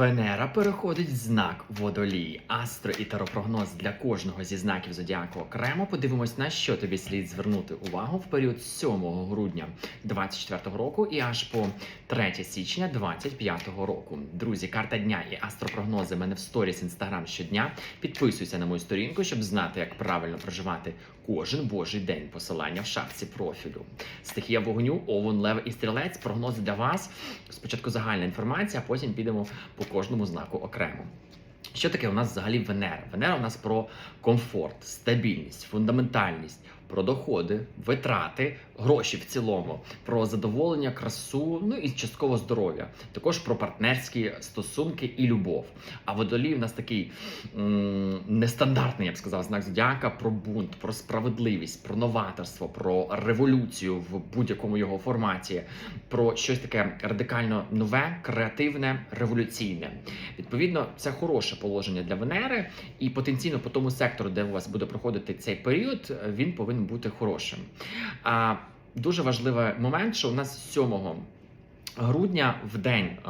Венера переходить в знак водолій. Астро і таропрогноз для кожного зі знаків зодіаку окремо. Подивимось, на що тобі слід звернути увагу в період 7 грудня 24 року і аж по 3 січня 25 року. Друзі, карта дня і астропрогнози в мене в сторіс інстаграм щодня. Підписуйся на мою сторінку, щоб знати, як правильно проживати кожен божий день. Посилання в шапці профілю. Стихія вогню, овун, лев і стрілець. Прогнози для вас. Спочатку загальна інформація, а потім підемо по кожному знаку окремо. Що таке у нас взагалі Венера? Венера у нас про комфорт, стабільність, фундаментальність, про доходи, витрати, гроші в цілому, про задоволення, красу, ну і частково здоров'я. Також про партнерські стосунки і любов. А водолій у нас такий м- нестандартний, я б сказав, знак зодіака про бунт, про справедливість, про новаторство, про революцію в будь-якому його форматі, про щось таке радикально нове, креативне, революційне. Відповідно, це хороше положення для Венери, і потенційно по тому сектору, де у вас буде проходити цей період, він повинен бути хорошим. А дуже важливий момент, що у нас 7 грудня в день е,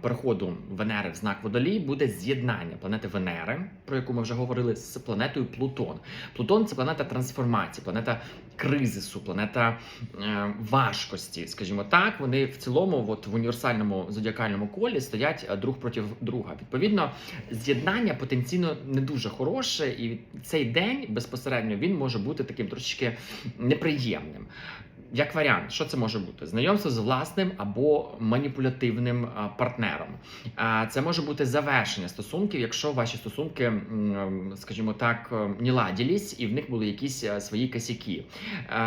переходу Венери в знак Водолій буде з'єднання планети Венери, про яку ми вже говорили, з планетою Плутон. Плутон це планета трансформації, планета кризису, планета е, важкості, скажімо так. Вони в цілому, от в універсальному зодіакальному колі стоять е, друг проти друга. Відповідно, з'єднання потенційно не дуже хороше, і цей день безпосередньо він може бути таким трошечки неприємним. Як варіант, що це може бути? Знайомство з власним або маніпулятивним партнером. Це може бути завершення стосунків, якщо ваші стосунки, скажімо так, не ладілись, і в них були якісь е, свої косяки.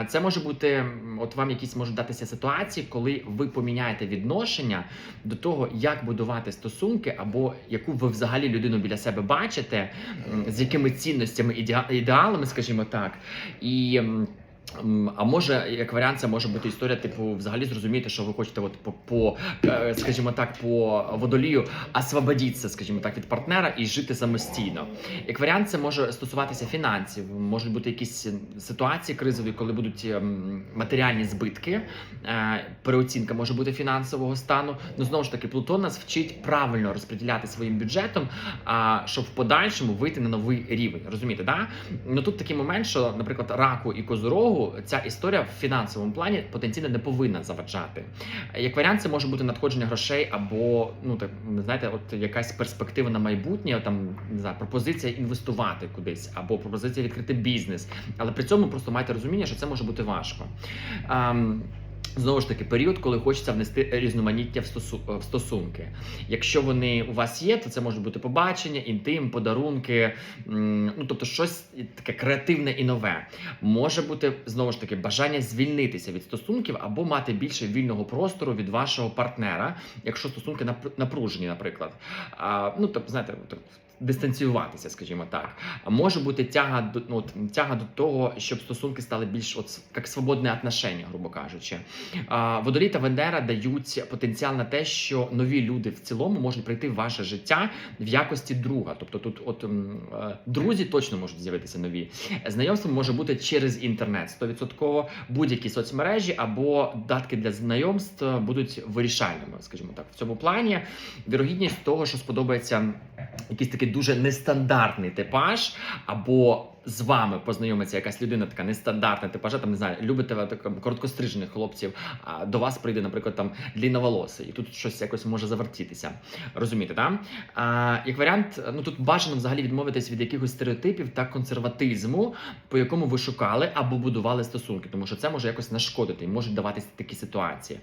Це може бути, от вам якісь можуть датися ситуації, коли ви поміняєте відношення до того, як будувати стосунки, або яку ви взагалі людину біля себе бачите, з якими цінностями, ідеа- ідеалами, скажімо так, і. А може, як варіант, це може бути історія, типу, взагалі зрозуміти, що ви хочете, от по, по е, скажімо так, по водолію освободитися, скажімо так, від партнера і жити самостійно. Як варіант, це може стосуватися фінансів, можуть бути якісь ситуації кризові, коли будуть ем, матеріальні збитки, е, переоцінка може бути фінансового стану. Ну знову ж таки, Плутон нас вчить правильно розподіляти своїм бюджетом, щоб в подальшому вийти на новий рівень. Розумієте, да? Ну тут такий момент, що, наприклад, раку і козорогу ця історія в фінансовому плані потенційно не повинна заважати. Як варіант, це може бути надходження грошей або ну так знаєте, от якась перспектива на майбутнє, там не знаю, пропозиція інвестувати кудись, або пропозиція відкрити бізнес. Але при цьому просто майте розуміння, що це може бути важко. Знову ж таки, період, коли хочеться внести різноманіття в, стосу- в стосунки. Якщо вони у вас є, то це можуть бути побачення, інтим, подарунки, ну тобто щось таке креативне і нове. Може бути знову ж таки бажання звільнитися від стосунків або мати більше вільного простору від вашого партнера, якщо стосунки напр- напружені, наприклад. А, ну тобто, знаєте, дистанціюватися, скажімо так. А може бути тяга до ну, тяга до того, щоб стосунки стали більш от як свободне отношення, грубо кажучи. Водолій та Венера дають потенціал на те, що нові люди в цілому можуть прийти в ваше життя в якості друга. Тобто, тут, от е, друзі точно можуть з'явитися нові. Знайомство може бути через інтернет, 100% будь-які соцмережі або датки для знайомств будуть вирішальними, скажімо так, в цьому плані. Вірогідність того, що сподобається якийсь такий дуже нестандартний типаж, або з вами познайомиться якась людина, така нестандартна типажа, там не знаю, любите так, короткострижених хлопців, а до вас прийде, наприклад, там длінноволосий, і тут щось якось може завертітися. Розумієте, так? А, як варіант, ну тут бажано взагалі відмовитись від якихось стереотипів та консерватизму, по якому ви шукали або будували стосунки, тому що це може якось нашкодити і можуть даватися такі ситуації.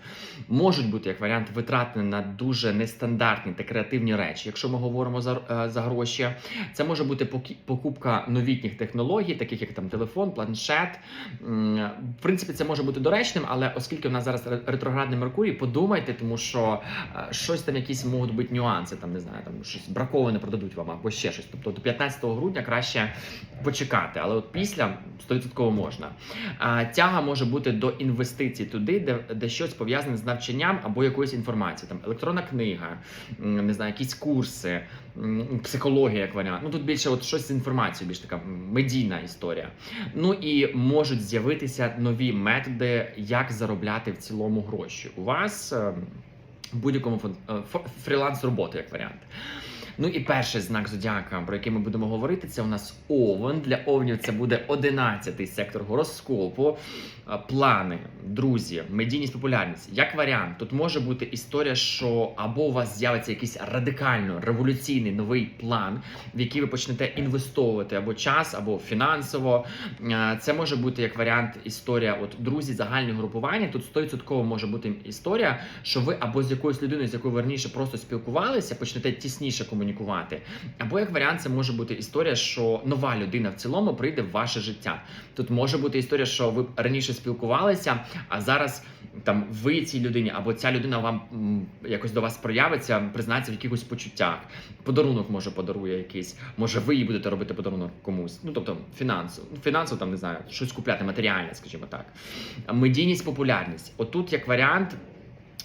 Можуть бути як варіант витрати на дуже нестандартні та креативні речі. Якщо ми говоримо за, е, за гроші, це може бути покупка новітніх технологій, таких як там телефон, планшет. В принципі, це може бути доречним, але оскільки в нас зараз ретроградний Меркурій, подумайте, тому що е, щось там, якісь можуть бути нюанси, там не знаю, там щось браковане продадуть вам або ще щось. Тобто до 15 грудня краще почекати, але от після 100% можна. Тяга може бути до інвестицій туди, де, де щось пов'язане з навчанням або якоюсь інформацією. Там електронна книга, не знаю, якісь курси, психологія як варіант. Ну тут більше от щось з інформацією, більш така медійна історія. Ну і можуть з'явитися нові методи, як заробляти в цілому гроші. У вас. в будь-якому е, фріланс роботи як варіант. Ну і перший знак зодіака, про який ми будемо говорити, це у нас Овен. Для овнів це буде 11-й сектор гороскопу. Плани, друзі, медійність, популярність. Як варіант, тут може бути історія, що або у вас з'явиться якийсь радикально революційний новий план, в який ви почнете інвестовувати або час, або фінансово. Це може бути як варіант історія, от друзі, загальні групування. Тут 100% може бути історія, що ви або з якоюсь людиною, з якою ви раніше просто спілкувалися, почнете тісніше комунікувати. Або як варіант, це може бути історія, що нова людина в цілому прийде в ваше життя. Тут може бути історія, що ви раніше спілкувалися, а зараз там ви цій людині, або ця людина вам якось до вас проявиться, признається в якихось почуттях. Подарунок може подарує якийсь, може ви їй будете робити подарунок комусь. Ну тобто фінансово, фінансово там не знаю, щось купляти, матеріальне, скажімо так. Медійність, популярність. Отут як варіант.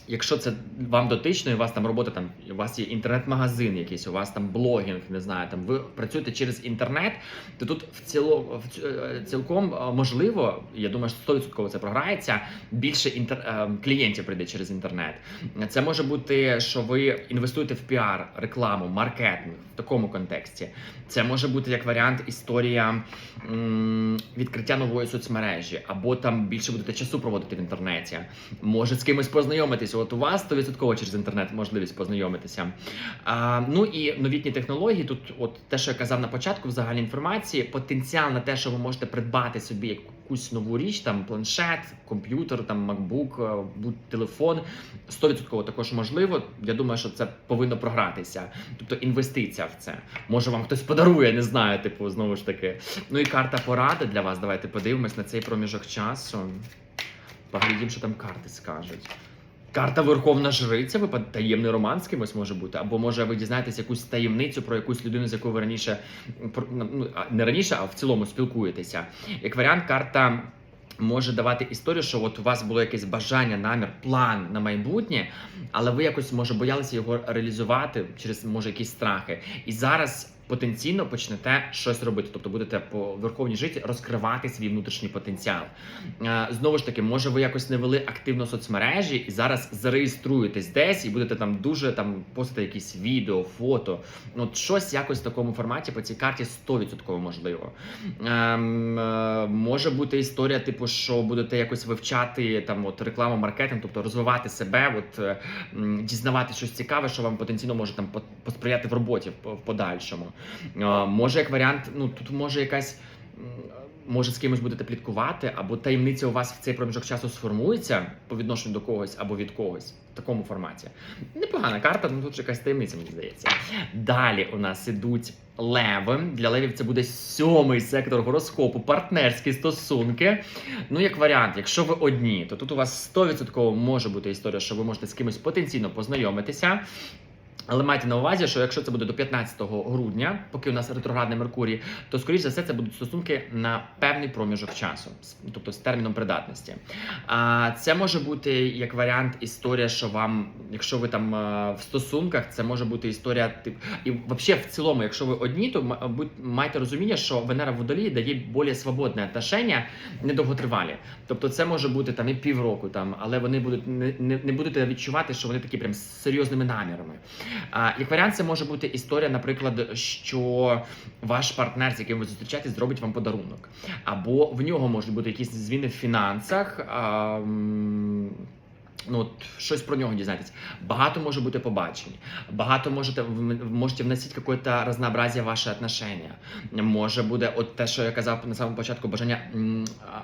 Якщо це вам дотично, і у вас там робота, там у вас є інтернет-магазин, якийсь, у вас там блогінг, не знаю, там ви працюєте через інтернет, то тут в цілому в е, цілком е, можливо, я думаю, що 100% це програється. Більше інтер е, клієнтів прийде через інтернет. Це може бути, що ви інвестуєте в піар, рекламу, маркетинг в такому контексті. Це може бути як варіант історія м, відкриття нової соцмережі, або там більше будете часу проводити в інтернеті. Може з кимось познайомитися. От у вас 100% через інтернет можливість познайомитися. А, ну і новітні технології. Тут, от те, що я казав на початку, в загальній інформації, потенціал на те, що ви можете придбати собі якусь нову річ, там планшет, комп'ютер, там MacBook, телефон. 100% також можливо. Я думаю, що це повинно програтися. Тобто інвестиція в це. Може вам хтось подарує, не знаю, типу, знову ж таки. Ну і карта поради для вас. Давайте подивимось на цей проміжок часу. Поглядім, що там карти скажуть. Карта Верховна Жриця, ви таємний роман з кимось може бути, або може ви дізнаєтесь якусь таємницю про якусь людину, з якою ви раніше про- ну не раніше, а в цілому спілкуєтеся. Як варіант, карта. Може давати історію, що от у вас було якесь бажання, намір, план на майбутнє, але ви якось може боялися його реалізувати через може якісь страхи. І зараз потенційно почнете щось робити, тобто будете по верховній житті розкривати свій внутрішній потенціал. Е, Знову ж таки, може, ви якось не вели активно соцмережі і зараз зареєструєтесь десь і будете там дуже там постити якісь відео, фото. От щось якось в такому форматі по цій карті 100% можливо. Ем, е, може бути історія, типу, що будете якось вивчати там от рекламу, маркетинг, тобто розвивати себе, от е, дізнавати щось цікаве, що вам потенційно може там по- посприяти в роботі в подальшому. Може, як варіант, ну тут може якась. Може, з кимось будете пліткувати, або таємниця у вас в цей проміжок часу сформується по відношенню до когось або від когось в такому форматі. Непогана карта, ну тут же якась таємниця, мені здається. Далі у нас ідуть леви. Для левів це буде сьомий сектор гороскопу, партнерські стосунки. Ну, як варіант, якщо ви одні, то тут у вас 100% може бути історія, що ви можете з кимось потенційно познайомитися. Але майте на увазі, що якщо це буде до 15 грудня, поки у нас ретроградний Меркурій, то скоріш за все це будуть стосунки на певний проміжок часу, тобто з терміном придатності. А це може бути як варіант історія, що вам, якщо ви там е, в стосунках, це може бути історія тип. І взагалі, в цілому, якщо ви одні, то майте розуміння, що Венера в водолії дає більш свободне отношення, недовготривалі. Тобто це може бути там і півроку, там, але вони будуть не, не будете відчувати, що вони такі прям з серйозними намірами. Як варіант, це може бути історія, наприклад, що ваш партнер, з яким ви зустрічаєтесь, зробить вам подарунок, або в нього можуть бути якісь зміни в фінансах. Ну, от щось про нього дізнатись. Багато може бути побачень, багато можете можете вносити якесь разнообразие в ваші. Може буде, от те, що я казав на самому початку, бажання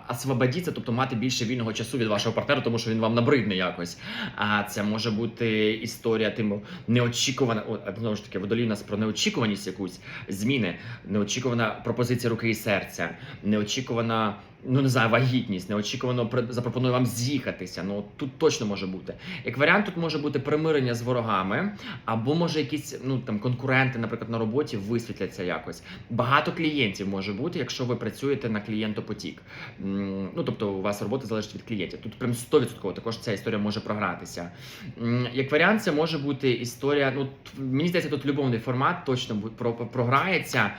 освободитися, тобто мати більше вільного часу від вашого партнера, тому що він вам набридне якось. А це може бути історія тим неочікувана. О, знову ж таки, водолій у нас про неочікуваність якусь зміни, неочікувана пропозиція руки і серця, неочікувана. Ну, не знаю, вагітність, неочікувано запропонує вам з'їхатися. Ну тут точно може бути. Як варіант, тут може бути примирення з ворогами, або може якісь ну там конкуренти, наприклад, на роботі висвітляться якось. Багато клієнтів може бути, якщо ви працюєте на клієнтопотік. Ну тобто, у вас робота залежить від клієнтів. Тут прям 100% також ця історія може програтися. Як варіант, це може бути історія. Ну мені здається, тут любовний формат точно програється.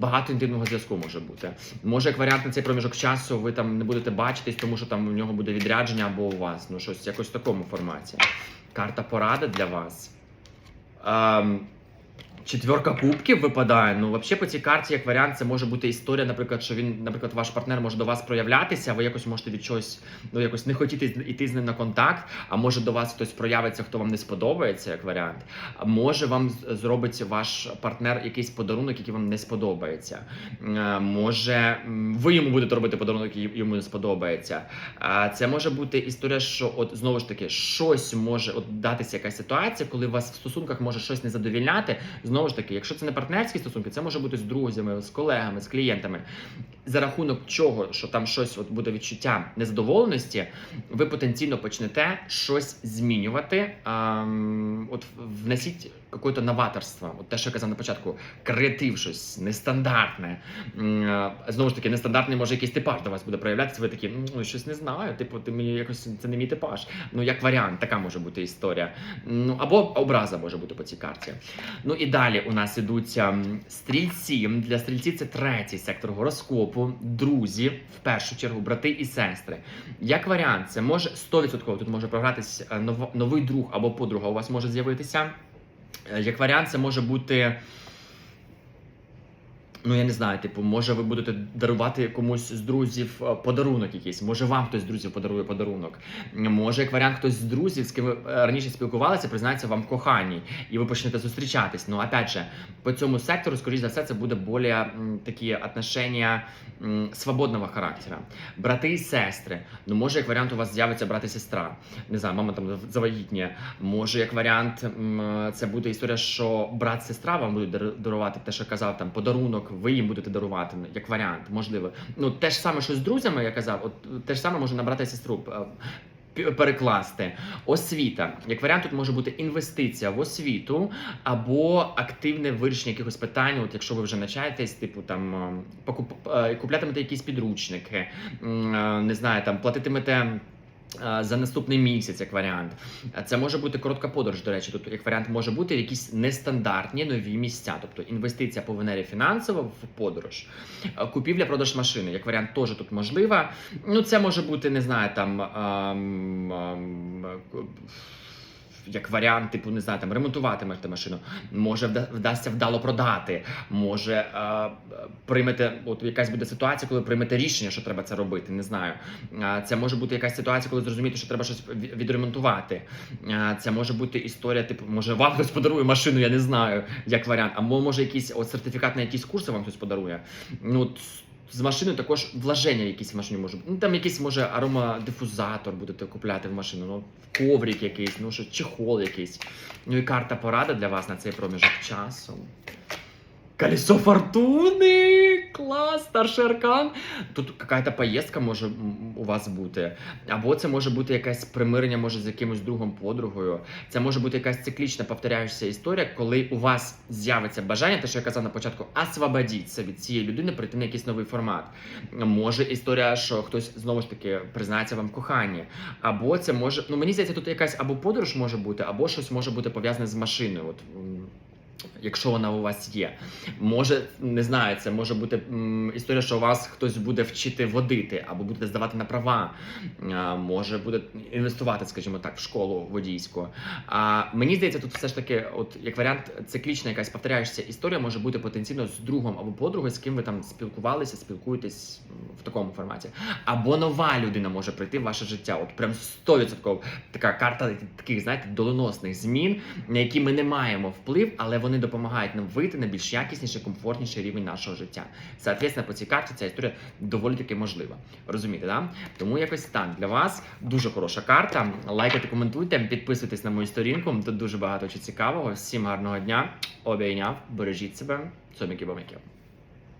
Багато інтимного зв'язку може бути. Може, як варіант на цей проміжок часу ви там не будете бачитись, тому що там у нього буде відрядження або у вас. Ну щось якось в такому форматі. карта порада для вас. Ем, Четверка кубків випадає. Ну, взагалі, по цій карті, як варіант, це може бути історія, наприклад, що він, наприклад, ваш партнер може до вас проявлятися, ви якось можете від чогось ну, якось не хотіти йти з ним на контакт, а може до вас хтось проявиться, хто вам не сподобається, як варіант. А може вам зробить ваш партнер якийсь подарунок, який вам не сподобається. Е, Може, ви йому будете робити подарунок, який йому не сподобається. А Це може бути історія, що от знову ж таки щось може от датися якась ситуація, коли вас в стосунках може щось не задовільняти. Знову ж таки, якщо це не партнерські стосунки, це може бути з друзями, з колегами, з клієнтами. За рахунок чого, що там щось от буде відчуття незадоволеності, ви потенційно почнете щось змінювати. Ем, от внесіть якесь новаторство. От те, що я казав на початку, креатив, щось нестандартне. Знову ж таки, нестандартний може якийсь типаж до вас буде проявлятися. Ви такі, ну щось не знаю. Типу, ти мені якось це не мій типаж. Ну як варіант, така може бути історія. Ну або образа може бути по цій карті. Ну і далі у нас ідуть ем, стрільці. Для стрільців це третій сектор гороскопу, друзі, в першу чергу, брати і сестри. Як варіант, це може 100% тут може програтись е, новий друг або подруга у вас може з'явитися. Е, Як варіант, це може бути. Ну, я не знаю, типу, може ви будете дарувати комусь з друзів е, подарунок якийсь, може вам хтось з друзів подарує подарунок. Може, як варіант, хтось з друзів, з ким ви е, раніше спілкувалися, признається вам в коханні, і ви почнете зустрічатись. Ну, опять же, по цьому сектору, скоріш за все, це буде більш такі отношення свободного характера. Брати і сестри. Ну, може, як варіант, у вас з'явиться брат і сестра. Не знаю, мама там завагітніє. Може, як варіант, це буде історія, що брат сестра вам будуть дарувати те, що казав, там подарунок, ви їм будете дарувати. ну, Як варіант, можливо. Ну, те ж саме, що з друзями, я казав, от те ж саме може набрати сестру. е, Перекласти освіта, як варіант, тут може бути інвестиція в освіту або активне вирішення якихось питань. От якщо ви вже навчаєтесь, типу там е, покуп... е, куплятимете якісь підручники, не знаю, там платитимете. Е, За наступний місяць, як варіант, це може бути коротка подорож. До речі, тут як варіант може бути якісь нестандартні нові місця, тобто інвестиція по Венері фінансова в подорож, Е, купівля продаж машини, як варіант, теж тут можлива. Ну, це може бути, не знаю, там. ем, ем, як варіант, типу, не знаю, там ремонтуватимете машину, може вда- вдасться вдало продати, може е, приймете, от якась буде ситуація, коли приймете рішення, що треба це робити. Не знаю. Е, Це може бути якась ситуація, коли зрозумієте, що треба щось відремонтувати. Е, Це може бути історія, типу, може вам хтось подарує машину, я не знаю, як варіант. Або може якийсь от сертифікат на якісь курси вам хтось подарує. Ну, з машини також вложення якісь в машині може бути. Ну там якийсь може аромадифузатор будете купляти в машину, ну коврик якийсь, ну що чехол якийсь. Ну і карта порада для вас на цей проміжок часу. Колесо фортуни! Клас, старший аркан. Тут якась поїздка може у вас бути. Або це може бути якесь примирення, може, з якимось другом, подругою. Це може бути якась циклічна повторяючася історія, коли у вас з'явиться бажання, те, що я казав на початку, освободіться від цієї людини, прийти на якийсь новий формат. Може історія, що хтось знову ж таки признається вам в коханні. Або це може, ну мені здається, тут якась або подорож може бути, або щось може бути пов'язане з машиною. От Якщо вона у вас є, може не знаю, це може бути м, історія, що вас хтось буде вчити водити або будете здавати на права, а, може буде інвестувати, скажімо так, в школу водійську. А мені здається, тут все ж таки, от як варіант, циклічна якась повторяючася історія може бути потенційно з другом або подругою, з ким ви там спілкувалися, спілкуєтесь в такому форматі. Або нова людина може прийти в ваше життя. От прям 100% така карта таких, знаєте, доленосних змін, на які ми не маємо вплив, але вони допомагають нам вийти на більш якісніший, комфортніший рівень нашого життя. Соответственно, по цій карті ця історія доволі таки можлива. Розумієте, да? Тому якось так для вас дуже хороша карта. Лайкайте, коментуйте, підписуйтесь на мою сторінку. Тут дуже багато чого цікавого. Всім гарного дня. Обійняв, бережіть себе. Цоміки боміки